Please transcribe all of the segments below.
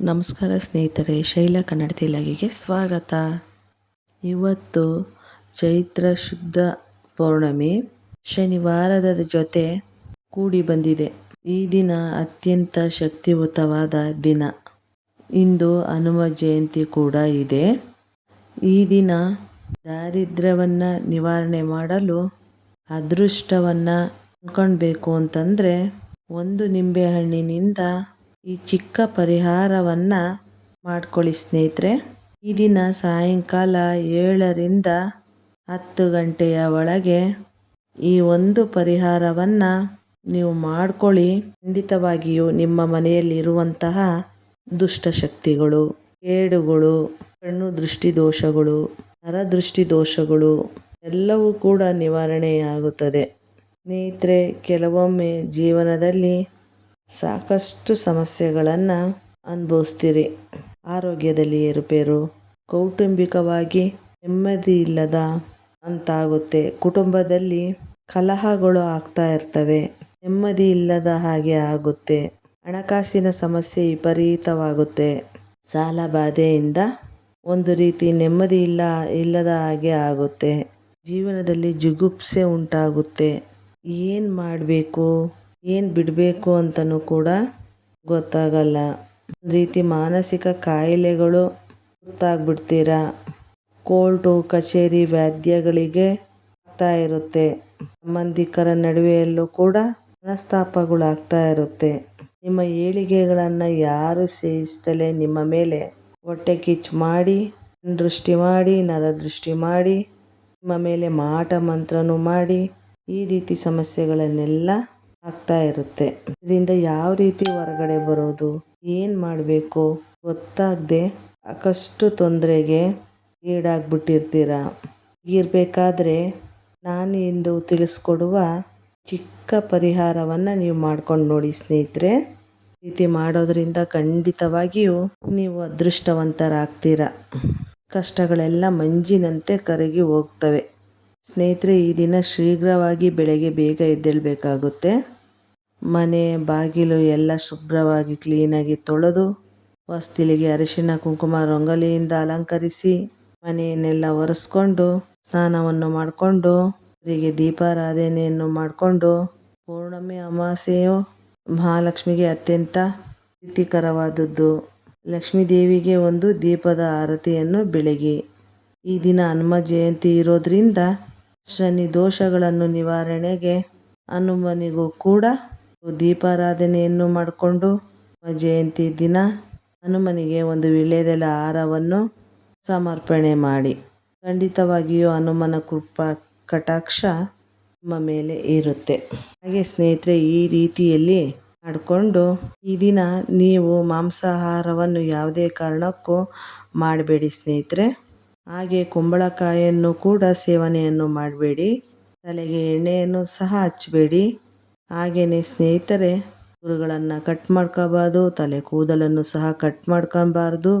ನಮಸ್ಕಾರ ಸ್ನೇಹಿತರೆ, ಶೈಲ ಕನ್ನಡ ತಿಲಾಗಿಗೆ ಸ್ವಾಗತ. ಇವತ್ತು ಚೈತ್ರ ಶುದ್ಧ ಪೌರ್ಣಮಿ ಶನಿವಾರದ ಜೊತೆ ಕೂಡಿ ಬಂದಿದೆ. ಈ ದಿನ ಅತ್ಯಂತ ಶಕ್ತಿಯುತವಾದ ದಿನ. ಇಂದು ಹನುಮ ಜಯಂತಿ ಕೂಡ ಇದೆ. ಈ ದಿನ ದಾರಿದ್ರ್ಯವನ್ನು ನಿವಾರಣೆ ಮಾಡಲು ಅದೃಷ್ಟವನ್ನು ಅಂದ್ಕೊಳ್ಬೇಕು ಅಂತಂದರೆ ಒಂದು ನಿಂಬೆಹಣ್ಣಿನಿಂದ ಈ ಚಿಕ್ಕ ಪರಿಹಾರವನ್ನು ಮಾಡ್ಕೊಳ್ಳಿ ಸ್ನೇಹಿತರೆ. ಈ ದಿನ ಸಾಯಂಕಾಲ ಏಳರಿಂದ ಹತ್ತು ಗಂಟೆಯ ಒಳಗೆ ಈ ಒಂದು ಪರಿಹಾರವನ್ನು ನೀವು ಮಾಡ್ಕೊಳ್ಳಿ. ಖಂಡಿತವಾಗಿಯೂ ನಿಮ್ಮ ಮನೆಯಲ್ಲಿರುವಂತಹ ದುಷ್ಟಶಕ್ತಿಗಳು, ಕೇಡುಗಳು, ಕಣ್ಣು ದೃಷ್ಟಿ ದೋಷಗಳು ನರದೃಷ್ಟಿ ದೋಷಗಳು ಎಲ್ಲವೂ ಕೂಡ ನಿವಾರಣೆಯಾಗುತ್ತದೆ. ಸ್ನೇಹಿತರೆ, ಕೆಲವೊಮ್ಮೆ ಜೀವನದಲ್ಲಿ ಸಾಕಷ್ಟು ಸಮಸ್ಯೆಗಳನ್ನು ಅನುಭವಿಸ್ತೀರಿ. ಆರೋಗ್ಯದಲ್ಲಿ ಏರುಪೇರು, ಕೌಟುಂಬಿಕವಾಗಿ ನೆಮ್ಮದಿ ಇಲ್ಲದ ಅಂತಾಗುತ್ತೆ. ಕುಟುಂಬದಲ್ಲಿ ಕಲಹಗಳು ಆಗ್ತಾ ಇರ್ತವೆ. ನೆಮ್ಮದಿ ಇಲ್ಲದ ಹಾಗೆ ಆಗುತ್ತೆ. ಹಣಕಾಸಿನ ಸಮಸ್ಯೆ ವಿಪರೀತವಾಗುತ್ತೆ. ಸಾಲ ಬಾಧೆಯಿಂದ ಒಂದು ರೀತಿ ನೆಮ್ಮದಿ ಇಲ್ಲ, ಇಲ್ಲದ ಹಾಗೆ ಆಗುತ್ತೆ. ಜೀವನದಲ್ಲಿ ಜುಗುಪ್ಸೆ ಉಂಟಾಗುತ್ತೆ. ಏನು ಮಾಡಬೇಕು? ಏನು ಬಿಡಬೇಕು ಅಂತಲೂ ಕೂಡ ಗೊತ್ತಾಗಲ್ಲ. ರೀತಿ ಮಾನಸಿಕ ಕಾಯಿಲೆಗಳು ಗೊತ್ತಾಗ್ಬಿಡ್ತೀರಾ? ಕೋರ್ಟು, ಕಚೇರಿ ವ್ಯಾದ್ಯಗಳಿಗೆ ಆಗ್ತಾ ಇರುತ್ತೆ. ಸಂಬಂಧಿಕರ ನಡುವೆಯಲ್ಲೂ ಕೂಡ ಮನಸ್ತಾಪಗಳಾಗ್ತಾ ಇರುತ್ತೆ. ನಿಮ್ಮ ಏಳಿಗೆಗಳನ್ನು ಯಾರು ಸೇವಿಸ್ತಲೇ ನಿಮ್ಮ ಮೇಲೆ? ಹೊಟ್ಟೆ ಕಿಚ್ಚು ಮಾಡಿ, ದೃಷ್ಟಿ ಮಾಡಿ ನರದೃಷ್ಟಿ ಮಾಡಿ, ನಿಮ್ಮ ಮೇಲೆ ಮಾಟ ಮಂತ್ರನೂ ಮಾಡಿ, ಈ ರೀತಿ ಸಮಸ್ಯೆಗಳನ್ನೆಲ್ಲ ಆಗ್ತಾ ಇರುತ್ತೆ. ಇದರಿಂದ ಯಾವ ರೀತಿ ಹೊರಗಡೆ ಬರೋದು, ಏನು ಮಾಡಬೇಕು ಗೊತ್ತಾಗದೆ ಸಾಕಷ್ಟು ತೊಂದರೆಗೆ ಈಡಾಗ್ಬಿಟ್ಟಿರ್ತೀರ? ಇರಬೇಕಾದ್ರೆ ನಾನು ಇಂದು ತಿಳಿಸ್ಕೊಡುವ ಚಿಕ್ಕ ಪರಿಹಾರವನ್ನು ನೀವು ಮಾಡ್ಕೊಂಡು ನೋಡಿ ಸ್ನೇಹಿತರೆ. ರೀತಿ ಮಾಡೋದ್ರಿಂದ ಖಂಡಿತವಾಗಿಯೂ ನೀವು ಅದೃಷ್ಟವಂತರಾಗ್ತೀರ. ಕಷ್ಟಗಳೆಲ್ಲ ಮಂಜಿನಂತೆ ಕರಗಿ ಹೋಗ್ತವೆ. ಸ್ನೇಹಿತರೆ, ಈ ದಿನ ಶೀಘ್ರವಾಗಿ ಬೆಳಗ್ಗೆ ಬೇಗ ಎದ್ದೇಳಬೇಕಾಗುತ್ತೆ. ಮನೆ, ಬಾಗಿಲು ಎಲ್ಲ ಶುಭ್ರವಾಗಿ ಕ್ಲೀನಾಗಿ ತೊಳೆದು ಹೊಸ್ತಿಲಿಗೆ ಅರಿಶಿಣ ಕುಂಕುಮ ರಂಗೋಲಿಯಿಂದ ಅಲಂಕರಿಸಿ ಮನೆಯನ್ನೆಲ್ಲ ಒರೆಸ್ಕೊಂಡು ಸ್ನಾನವನ್ನು ಮಾಡಿಕೊಂಡು, ಅವರಿಗೆ ದೀಪಾರಾಧನೆಯನ್ನು ಮಾಡಿಕೊಂಡು ಪೌರ್ಣಮಿ ಅಮಾವಾಸ್ಯೆಯು ಮಹಾಲಕ್ಷ್ಮಿಗೆ ಅತ್ಯಂತ ಪ್ರೀತಿಕರವಾದದ್ದು. ಲಕ್ಷ್ಮೀ ದೇವಿಗೆ ಒಂದು ದೀಪದ ಆರತಿಯನ್ನು ಬೆಳಗಿ ಈ ದಿನ ಹನುಮ ಜಯಂತಿ ಇರೋದ್ರಿಂದ ಶನಿ ದೋಷಗಳನ್ನು ನಿವಾರಣೆಗೆ ಹನುಮನಿಗೂ ಕೂಡ ದೀಪಾರಾಧನೆಯನ್ನು ಮಾಡಿಕೊಂಡು ಜಯಂತಿ ದಿನ ಹನುಮನಿಗೆ ಒಂದು ವೀಳ್ಯದೆಲೆ ಆಹಾರವನ್ನು ಸಮರ್ಪಣೆ ಮಾಡಿ. ಖಂಡಿತವಾಗಿಯೂ ಹನುಮನ ಕೃಪಾ ಕಟಾಕ್ಷ ನಿಮ್ಮ ಮೇಲೆ ಇರುತ್ತೆ. ಹಾಗೆ ಸ್ನೇಹಿತರೆ, ಈ ರೀತಿಯಲ್ಲಿ ಮಾಡಿಕೊಂಡು ಈ ದಿನ ನೀವು ಮಾಂಸಾಹಾರವನ್ನು ಯಾವುದೇ ಕಾರಣಕ್ಕೂ ಮಾಡಬೇಡಿ ಸ್ನೇಹಿತರೆ. ಹಾಗೆ ಕುಂಬಳಕಾಯಿಯನ್ನು ಕೂಡ ಸೇವನೆಯನ್ನು ಮಾಡಬೇಡಿ. ತಲೆಗೆ ಎಣ್ಣೆಯನ್ನು ಸಹ ಹಚ್ಚಬೇಡಿ. ಹಾಗೆಯೇ ಸ್ನೇಹಿತರೆ ಗುರುಗಳನ್ನು ಕಟ್ ಮಾಡ್ಕೋಬಾರ್ದು, ತಲೆ ಕೂದಲನ್ನು ಸಹ ಕಟ್ ಮಾಡ್ಕೊಬಾರ್ದು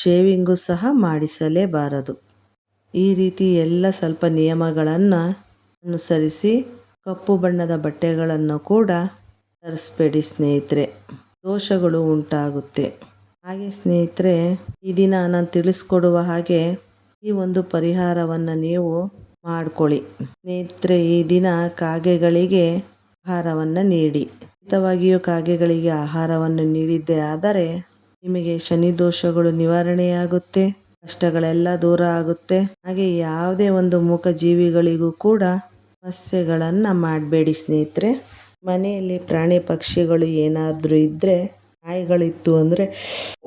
ಶೇವಿಂಗು ಸಹ ಮಾಡಿಸಲೇಬಾರದು. ಈ ರೀತಿ ಎಲ್ಲ ಸ್ವಲ್ಪ ನಿಯಮಗಳನ್ನು ಅನುಸರಿಸಿ ಕಪ್ಪು ಬಣ್ಣದ ಬಟ್ಟೆಗಳನ್ನು ಕೂಡ ತರಿಸ್ಬೇಡಿ ಸ್ನೇಹಿತರೆ. ದೋಷಗಳು ಉಂಟಾಗುತ್ತೆ. ಹಾಗೆ ಸ್ನೇಹಿತರೆ, ಈ ದಿನ ನಾನು ತಿಳಿಸ್ಕೊಡುವ ಹಾಗೆ ಈ ಒಂದು ಪರಿಹಾರವನ್ನು ನೀವು ಮಾಡಿಕೊಳ್ಳಿ. ಸ್ನೇಹಿತರೆ, ಈ ದಿನ ಕಾಗೆಗಳಿಗೆ ಆಹಾರವನ್ನು ನೀಡಿ. ಖಂಡಿತವಾಗಿಯೂ ಕಾಗೆಗಳಿಗೆ ಆಹಾರವನ್ನು ನೀಡಿದ್ದೇ ಆದರೆ ನಿಮಗೆ ಶನಿ ದೋಷಗಳು ನಿವಾರಣೆಯಾಗುತ್ತೆ, ಕಷ್ಟಗಳೆಲ್ಲ ದೂರ ಆಗುತ್ತೆ. ಹಾಗೆ ಯಾವುದೇ ಒಂದು ಮೂಕ ಜೀವಿಗಳಿಗೂ ಕೂಡ ಸಮಸ್ಯೆಗಳನ್ನು ಮಾಡಬೇಡಿ ಸ್ನೇಹಿತರೆ. ಮನೆಯಲ್ಲಿ ಪ್ರಾಣಿ ಪಕ್ಷಿಗಳು ಏನಾದರೂ ಇದ್ದರೆ ನಾಯಿಗಳಿತ್ತು ಅಂದರೆ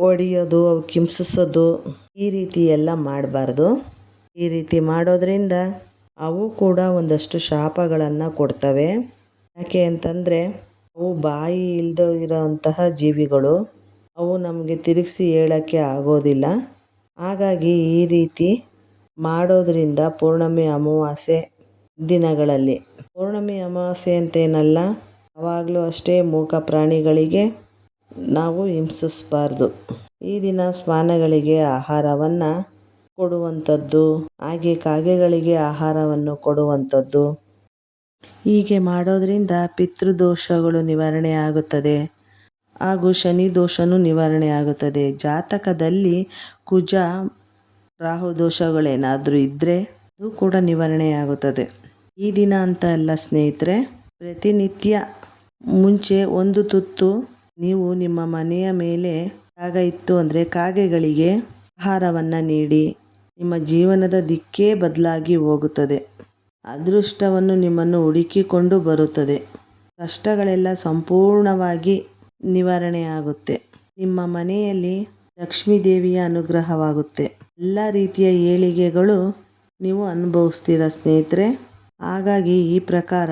ಒಡೆಯೋದು, ಅವು ಕಿಂಸಿಸೋದು, ಈ ರೀತಿ ಎಲ್ಲ ಮಾಡಬಾರ್ದು. ಈ ರೀತಿ ಮಾಡೋದರಿಂದ ಅವು ಕೂಡ ಒಂದಷ್ಟು ಶಾಪಗಳನ್ನು ಕೊಡ್ತವೆ. ಯಾಕೆ ಅಂತಂದರೆ, ಅವು ಬಾಯಿ ಇಲ್ಲದೆ ಇರೋವಂತಹ ಜೀವಿಗಳು. ಅವು ನಮಗೆ ತಿರುಗಿಸಿ ಹೇಳೋಕ್ಕೆ ಆಗೋದಿಲ್ಲ. ಹಾಗಾಗಿ ಈ ರೀತಿ ಮಾಡೋದರಿಂದ ಪೌರ್ಣಮಿ ಅಮಾವಾಸ್ಯೆ ದಿನಗಳಲ್ಲಿ. ಪೌರ್ಣಮಿ ಅಮಾವಾಸ್ಯೆ ಅಂತೇನಲ್ಲ ಯಾವಾಗಲೂ ಅಷ್ಟೇ ಮೂಕ ಪ್ರಾಣಿಗಳಿಗೆ ನಾವು ಹಿಂಸಿಸಬಾರ್ದು. ಈ ದಿನ ಶ್ವಾನಗಳಿಗೆ ಆಹಾರವನ್ನು ಕೊಡುವಂಥದ್ದು, ಹಾಗೆ ಕಾಗೆಗಳಿಗೆ ಆಹಾರವನ್ನು ಕೊಡುವಂಥದ್ದು ಹೀಗೆ ಮಾಡೋದರಿಂದ ಪಿತೃದೋಷಗಳು ನಿವಾರಣೆ ಆಗುತ್ತದೆ ಹಾಗೂ ಶನಿ ದೋಷನೂ ನಿವಾರಣೆ ಆಗುತ್ತದೆ ಜಾತಕದಲ್ಲಿ ಕುಜ ರಾಹು ದೋಷಗಳೇನಾದರೂ ಇದ್ದರೆ ಅದು ಕೂಡ ನಿವಾರಣೆ ಆಗುತ್ತದೆ ಈ ದಿನ ಅಂತ ಅಲ್ಲ ಸ್ನೇಹಿತರೆ, ಪ್ರತಿನಿತ್ಯ ಮುಂಚೆ ಒಂದು ತುತ್ತು ನೀವು ನಿಮ್ಮ ಮನೆಯ ಮೇಲೆ ಕಾಗ ಇತ್ತು ಅಂದರೆ ಕಾಗೆಗಳಿಗೆ ಆಹಾರವನ್ನು ನೀಡಿ ನಿಮ್ಮ ಜೀವನದ ದಿಕ್ಕೇ ಬದಲಾಗಿ ಹೋಗುತ್ತದೆ. ಅದೃಷ್ಟವನ್ನು ನಿಮ್ಮನ್ನು ಹುಡುಕಿಕೊಂಡು ಬರುತ್ತದೆ. ಕಷ್ಟಗಳೆಲ್ಲ ಸಂಪೂರ್ಣವಾಗಿ ನಿವಾರಣೆಯಾಗುತ್ತೆ. ನಿಮ್ಮ ಮನೆಯಲ್ಲಿ ಲಕ್ಷ್ಮೀ ದೇವಿಯ ಅನುಗ್ರಹವಾಗುತ್ತೆ. ಎಲ್ಲ ರೀತಿಯ ಏಳಿಗೆಗಳು ನೀವು ಅನುಭವಿಸ್ತೀರ ಸ್ನೇಹಿತರೆ. ಹಾಗಾಗಿ ಈ ಪ್ರಕಾರ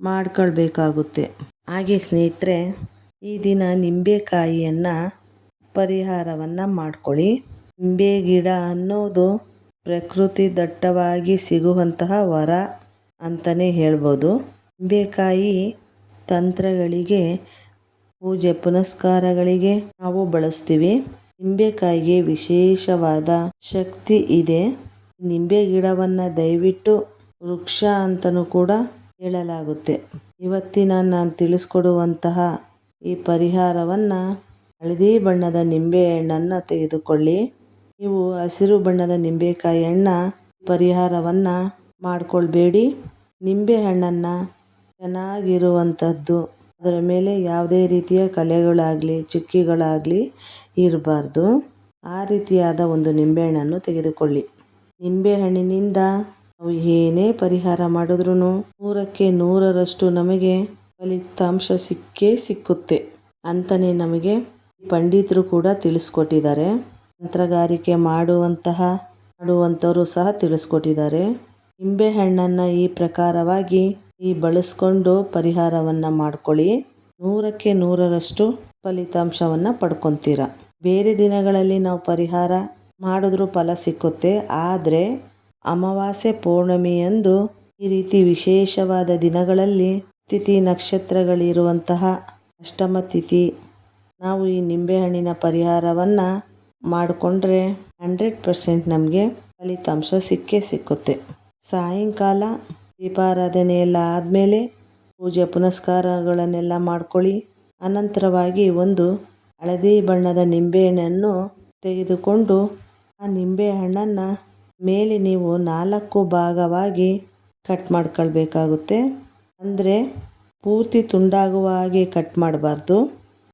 ಮಾಡ್ಕೊಳ್ಬೇಕಾಗುತ್ತೆ. ಹಾಗೆ ಸ್ನೇಹಿತರೆ, ಈ ದಿನ ನಿಂಬೆಕಾಯಿಯನ್ನು ಪರಿಹಾರವನ್ನು ಮಾಡ್ಕೊಳ್ಳಿ. ನಿಂಬೆ ಗಿಡ ಅನ್ನೋದು ಪ್ರಕೃತಿ ದಟ್ಟವಾಗಿ ಸಿಗುವಂತಹ ವರ. ಅಂತಲೇ ಹೇಳ್ಬೋದು. ನಿಂಬೆಕಾಯಿ ತಂತ್ರಗಳಿಗೆ, ಪೂಜೆ ಪುನಸ್ಕಾರಗಳಿಗೆ ನಾವು ಬಳಸ್ತೀವಿ. ನಿಂಬೆಕಾಯಿಗೆ ವಿಶೇಷವಾದ ಶಕ್ತಿ ಇದೆ. ನಿಂಬೆ ಗಿಡವನ್ನು ದಯವಿಟ್ಟು ವೃಕ್ಷ ಅಂತಲೂ ಕೂಡ ಹೇಳಲಾಗುತ್ತೆ. ಇವತ್ತಿನ ನಾನು ತಿಳಿಸ್ಕೊಡುವಂತಹ ಈ ಪರಿಹಾರವನ್ನು ಹಳದಿ ಬಣ್ಣದ ನಿಂಬೆ ಹಣ್ಣನ್ನು ತೆಗೆದುಕೊಳ್ಳಿ. ನೀವು ಹಸಿರು ಬಣ್ಣದ ನಿಂಬೆಕಾಯಿ ಹಣ್ಣ ಪರಿಹಾರವನ್ನು ಮಾಡಿಕೊಳ್ಬೇಡಿ. ನಿಂಬೆಹಣ್ಣನ್ನು ಚೆನ್ನಾಗಿರುವಂಥದ್ದು. ಅದರ ಮೇಲೆ ಯಾವುದೇ ರೀತಿಯ ಕಲೆಗಳಾಗಲಿ, ಚುಕ್ಕಿಗಳಾಗಲಿ ಇರಬಾರ್ದು. ಆ ರೀತಿಯಾದ ಒಂದು ನಿಂಬೆಹಣ್ಣನ್ನು ತೆಗೆದುಕೊಳ್ಳಿ. ನಿಂಬೆಹಣ್ಣಿನಿಂದ ನಾವು ಏನೇ ಪರಿಹಾರ ಮಾಡಿದ್ರೂ ನೂರಕ್ಕೆ ನೂರರಷ್ಟು ನಮಗೆ ಫಲಿತಾಂಶ ಸಿಕ್ಕೇ ಸಿಕ್ಕುತ್ತೆ ಅಂತಲೇ ನಮಗೆ ಪಂಡಿತರು ಕೂಡ ತಿಳಿಸ್ಕೊಟ್ಟಿದ್ದಾರೆ. ತಂತ್ರಗಾರಿಕೆ ಮಾಡುವಂತಹ, ಮಾಡುವಂಥವರು ಸಹ ತಿಳಿಸ್ಕೊಟ್ಟಿದ್ದಾರೆ. ನಿಂಬೆಹಣ್ಣನ್ನು ಈ ಪ್ರಕಾರವಾಗಿ ಈ ಬಳಸ್ಕೊಂಡು ಪರಿಹಾರವನ್ನು ಮಾಡ್ಕೊಳ್ಳಿ. ನೂರಕ್ಕೆ ನೂರರಷ್ಟು ಫಲಿತಾಂಶವನ್ನು ಪಡ್ಕೊತೀರ. ಬೇರೆ ದಿನಗಳಲ್ಲಿ ನಾವು ಪರಿಹಾರ ಮಾಡಿದ್ರೂ ಫಲ ಸಿಕ್ಕುತ್ತೆ. ಆದರೆ ಅಮಾವಾಸ್ಯೆ ಪೌರ್ಣಮಿಯಂದು ಈ ರೀತಿ ವಿಶೇಷವಾದ ದಿನಗಳಲ್ಲಿ ತಿಥಿ ನಕ್ಷತ್ರಗಳಿರುವಂತಹ ಅಷ್ಟಮ ತಿಥಿ, ನಾವು ಈ ನಿಂಬೆಹಣ್ಣಿನ ಪರಿಹಾರವನ್ನು ಮಾಡಿಕೊಂಡ್ರೆ ಹಂಡ್ರೆಡ್ ಪರ್ಸೆಂಟ್ ನಮಗೆ ಫಲಿತಾಂಶ ಸಿಕ್ಕೇ ಸಿಕ್ಕುತ್ತೆ. ಸಾಯಂಕಾಲ ದೀಪಾರಾಧನೆ ಎಲ್ಲ ಆದಮೇಲೆ ಪೂಜೆ ಪುನಸ್ಕಾರಗಳನ್ನೆಲ್ಲ ಮಾಡ್ಕೊಳ್ಳಿ. ಅನಂತರವಾಗಿ ಒಂದು ಹಳದಿ ಬಣ್ಣದ ನಿಂಬೆಹಣ್ಣನ್ನು ತೆಗೆದುಕೊಂಡು ಆ ನಿಂಬೆಹಣ್ಣನ್ನು ಮೇಲೆ ನೀವು ನಾಲ್ಕು ಭಾಗವಾಗಿ ಕಟ್ ಮಾಡ್ಕೊಳ್ಬೇಕಾಗುತ್ತೆ. ಅಂದರೆ ಪೂರ್ತಿ ತುಂಡಾಗುವ ಹಾಗೆ ಕಟ್ ಮಾಡಬಾರ್ದು.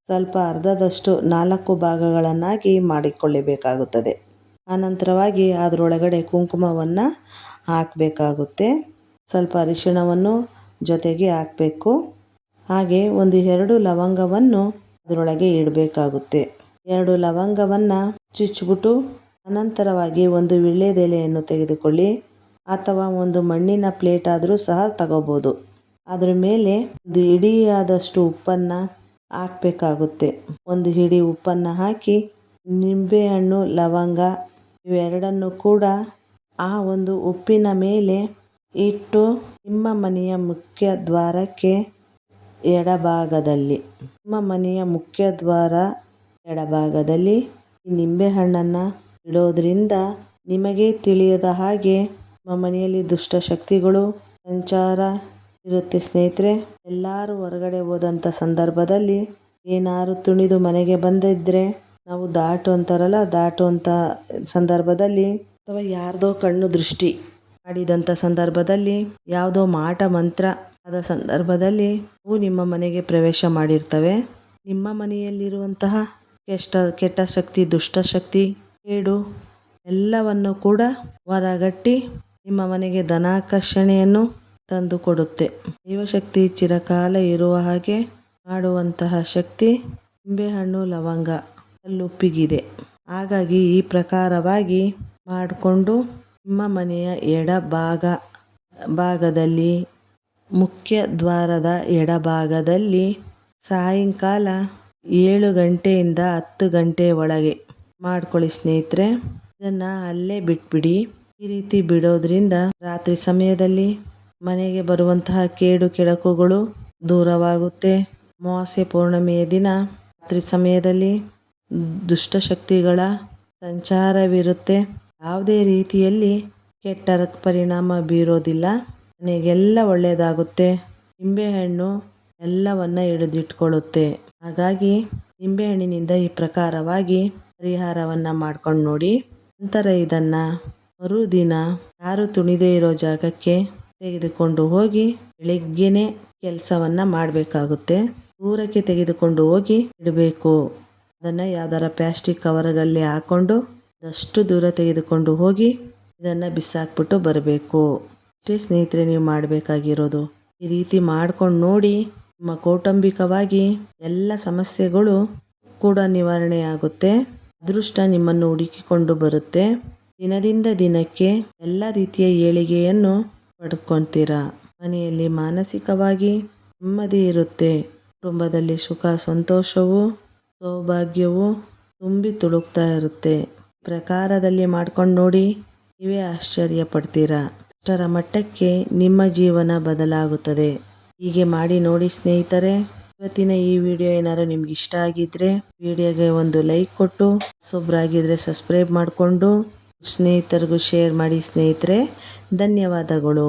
ಸ್ವಲ್ಪ ಅರ್ಧದಷ್ಟು ನಾಲ್ಕು ಭಾಗಗಳನ್ನಾಗಿ ಮಾಡಿಕೊಳ್ಳಬೇಕಾಗುತ್ತದೆ. ಆನಂತರವಾಗಿ ಅದರೊಳಗಡೆ ಕುಂಕುಮವನ್ನು ಹಾಕಬೇಕಾಗುತ್ತೆ. ಸ್ವಲ್ಪ ಅರಿಶಿಣವನ್ನು ಜೊತೆಗೆ ಹಾಕಬೇಕು. ಹಾಗೆ ಒಂದು ಎರಡು ಲವಂಗವನ್ನು ಅದರೊಳಗೆ ಇಡಬೇಕಾಗುತ್ತೆ. ಎರಡು ಲವಂಗವನ್ನು ಚುಚ್ಚಿಬಿಟ್ಟು ಅನಂತರವಾಗಿ ಒಂದು ವೀಳ್ಯದೆಲೆಯನ್ನು ತೆಗೆದುಕೊಳ್ಳಿ. ಅಥವಾ ಒಂದು ಮಣ್ಣಿನ ಪ್ಲೇಟ್ ಆದರೂ ಸಹ ತಗೋಬೋದು. ಅದರ ಮೇಲೆ ಒಂದು ಹಿಡಿಯಾದಷ್ಟು ಉಪ್ಪನ್ನು ಹಾಕಬೇಕಾಗುತ್ತೆ. ಒಂದು ಹಿಡಿ ಉಪ್ಪನ್ನು ಹಾಕಿ, ನಿಂಬೆಹಣ್ಣು, ಲವಂಗ ಇವೆರಡನ್ನು ಕೂಡ ಆ ಒಂದು ಉಪ್ಪಿನ ಮೇಲೆ ಇಟ್ಟು ನಿಮ್ಮ ಮನೆಯ ಮುಖ್ಯ ದ್ವಾರಕ್ಕೆ ಎಡಭಾಗದಲ್ಲಿ ನಿಮ್ಮ ಮನೆಯ ಮುಖ್ಯ ದ್ವಾರ ಎಡಭಾಗದಲ್ಲಿ ನಿಂಬೆಹಣ್ಣನ್ನು ಇಡೋದ್ರಿಂದ ನಿಮಗೆ ತಿಳಿಯದ ಹಾಗೆ ನಿಮ್ಮ ಮನೆಯಲ್ಲಿ ದುಷ್ಟಶಕ್ತಿಗಳು ಸಂಚಾರ ಇರುತ್ತೆ. ಸ್ನೇಹಿತರೆ, ಎಲ್ಲರೂ ಹೊರಗಡೆ ಹೋದಂಥ ಸಂದರ್ಭದಲ್ಲಿ ಏನಾರು ತುಣಿದು ಮನೆಗೆ ಬಂದಿದ್ದರೆ ನಾವು ದಾಟು ಅಂತಾರಲ್ಲ ದಾಟುವಂಥ ಸಂದರ್ಭದಲ್ಲಿ ಅಥವಾ ಯಾರ್ದೋ ಕಣ್ಣು ದೃಷ್ಟಿ ಮಾಡಿದಂಥ ಸಂದರ್ಭದಲ್ಲಿ, ಯಾವುದೋ ಮಾಟ ಮಂತ್ರ ಆದ ಸಂದರ್ಭದಲ್ಲಿ ಅವು ನಿಮ್ಮ ಮನೆಗೆ ಪ್ರವೇಶ ಮಾಡಿರ್ತವೆ. ನಿಮ್ಮ ಮನೆಯಲ್ಲಿರುವಂತಹ ಕೆಷ್ಟ, ಕೆಟ್ಟ ಶಕ್ತಿ ದುಷ್ಟಶಕ್ತಿ ಕೇಡು ಎಲ್ಲವನ್ನು ಕೂಡ ಹೊರಗಟ್ಟಿ ನಿಮ್ಮ ಮನೆಗೆ ಧನಾಕರ್ಷಣೆಯನ್ನು ತಂದು ಕೊಡುತ್ತೆ. ಜೀವಶಕ್ತಿ ಚಿರಕಾಲ ಇರುವ ಹಾಗೆ ಮಾಡುವಂತಹ ಶಕ್ತಿ ನಿಂಬೆಹಣ್ಣು, ಲವಂಗ ಕಲ್ಲುಪ್ಪಿಗಿದೆ ಹಾಗಾಗಿ ಈ ಪ್ರಕಾರವಾಗಿ ಮಾಡಿಕೊಂಡು ನಿಮ್ಮ ಮನೆಯ ಎಡ ಭಾಗ, ಭಾಗದಲ್ಲಿ, ಮುಖ್ಯ ದ್ವಾರದ ಎಡಭಾಗದಲ್ಲಿ ಸಾಯಂಕಾಲ ಏಳು ಗಂಟೆಯಿಂದ ಹತ್ತು ಗಂಟೆ ಒಳಗೆ ಮಾಡ್ಕೊಳ್ಳಿ ಸ್ನೇಹಿತರೆ. ಇದನ್ನು ಅಲ್ಲೇ ಬಿಟ್ಬಿಡಿ. ಈ ರೀತಿ ಬಿಡೋದ್ರಿಂದ ರಾತ್ರಿ ಸಮಯದಲ್ಲಿ ಮನೆಗೆ ಬರುವಂತಹ ಕೇಡು ಕೆಡಕುಗಳು ದೂರವಾಗುತ್ತೆ. ಅಮಾವಾಸ್ಯೆ ಪೌರ್ಣಮಿಯ ದಿನ ರಾತ್ರಿ ಸಮಯದಲ್ಲಿ ದುಷ್ಟಶಕ್ತಿಗಳ ಸಂಚಾರವಿರುತ್ತೆ. ಯಾವುದೇ ರೀತಿಯಲ್ಲಿ ಕೆಟ್ಟ ಪರಿಣಾಮ ಬೀರೋದಿಲ್ಲ. ಮನೆಗೆಲ್ಲ ಒಳ್ಳೆಯದಾಗುತ್ತೆ. ನಿಂಬೆಹಣ್ಣು ಎಲ್ಲವನ್ನು ಹಿಡಿದಿಟ್ಕೊಳ್ಳುತ್ತೆ. ಹಾಗಾಗಿ ನಿಂಬೆಹಣ್ಣಿನಿಂದ ಈ ಪ್ರಕಾರವಾಗಿ ಪರಿಹಾರವನ್ನು ಮಾಡ್ಕೊಂಡು ನೋಡಿ. ನಂತರ ಇದನ್ನು ಮರುದಿನ ಯಾರು ತುಣಿದೇ ಇರೋ ಜಾಗಕ್ಕೆ ತೆಗೆದುಕೊಂಡು ಹೋಗಿ ಬೆಳಿಗ್ಗೆನೆ ಕೆಲಸವನ್ನು ಮಾಡಬೇಕಾಗುತ್ತೆ. ದೂರಕ್ಕೆ ತೆಗೆದುಕೊಂಡು ಹೋಗಿ ಇಡಬೇಕು. ಅದನ್ನು ಯಾವ್ದಾರ ಪ್ಲಾಸ್ಟಿಕ್ ಕವರ್ಗಳಲ್ಲಿ ಹಾಕ್ಕೊಂಡು ಅಷ್ಟು ದೂರ ತೆಗೆದುಕೊಂಡು ಹೋಗಿ ಇದನ್ನು ಬಿಸಾಕ್ಬಿಟ್ಟು ಬರಬೇಕು. ಅಷ್ಟೇ ಸ್ನೇಹಿತರೆ, ನೀವು ಮಾಡಬೇಕಾಗಿರೋದು. ಈ ರೀತಿ ಮಾಡ್ಕೊಂಡು ನೋಡಿ ನಿಮ್ಮ ಕೌಟುಂಬಿಕವಾಗಿ ಎಲ್ಲ ಸಮಸ್ಯೆಗಳು ಕೂಡ ನಿವಾರಣೆ ಆಗುತ್ತೆ ಅದೃಷ್ಟ ನಿಮ್ಮನ್ನು ಹುಡುಕಿಕೊಂಡು ಬರುತ್ತೆ. ದಿನದಿಂದ ದಿನಕ್ಕೆ ಎಲ್ಲ ರೀತಿಯ ಏಳಿಗೆಯನ್ನು ಪಡ್ಕೊತೀರಾ? ಮನೆಯಲ್ಲಿ ಮಾನಸಿಕವಾಗಿ ನೆಮ್ಮದಿ ಇರುತ್ತೆ. ಕುಟುಂಬದಲ್ಲಿ ಸುಖ, ಸಂತೋಷವು, ಸೌಭಾಗ್ಯವು ತುಂಬಿ ತುಳುಕ್ತಾ ಇರುತ್ತೆ. ಪ್ರಕಾರದಲ್ಲಿ ಮಾಡ್ಕೊಂಡು ನೋಡಿ ನೀವೇ ಆಶ್ಚರ್ಯ ಪಡ್ತೀರಾ? ಅಷ್ಟರ ಮಟ್ಟಕ್ಕೆ ನಿಮ್ಮ ಜೀವನ ಬದಲಾಗುತ್ತದೆ. ಹೀಗೆ ಮಾಡಿ ನೋಡಿ ಸ್ನೇಹಿತರೆ, ಇವತ್ತಿನ ಈ ವಿಡಿಯೋ ಏನಾದ್ರು ನಿಮ್ಗೆ ಇಷ್ಟ ಆಗಿದ್ರೆ ವಿಡಿಯೋಗೆ ಒಂದು ಲೈಕ್ ಕೊಟ್ಟು ಹೊಸಬ್ರಾಗಿದ್ರೆ ಸಬ್ಸ್ಕ್ರೈಬ್ ಮಾಡಿಕೊಂಡು, ಸ್ನೇಹಿತರಿಗೂ ಶೇರ್ ಮಾಡಿ ಸ್ನೇಹಿತರೆ, ಧನ್ಯವಾದಗಳು.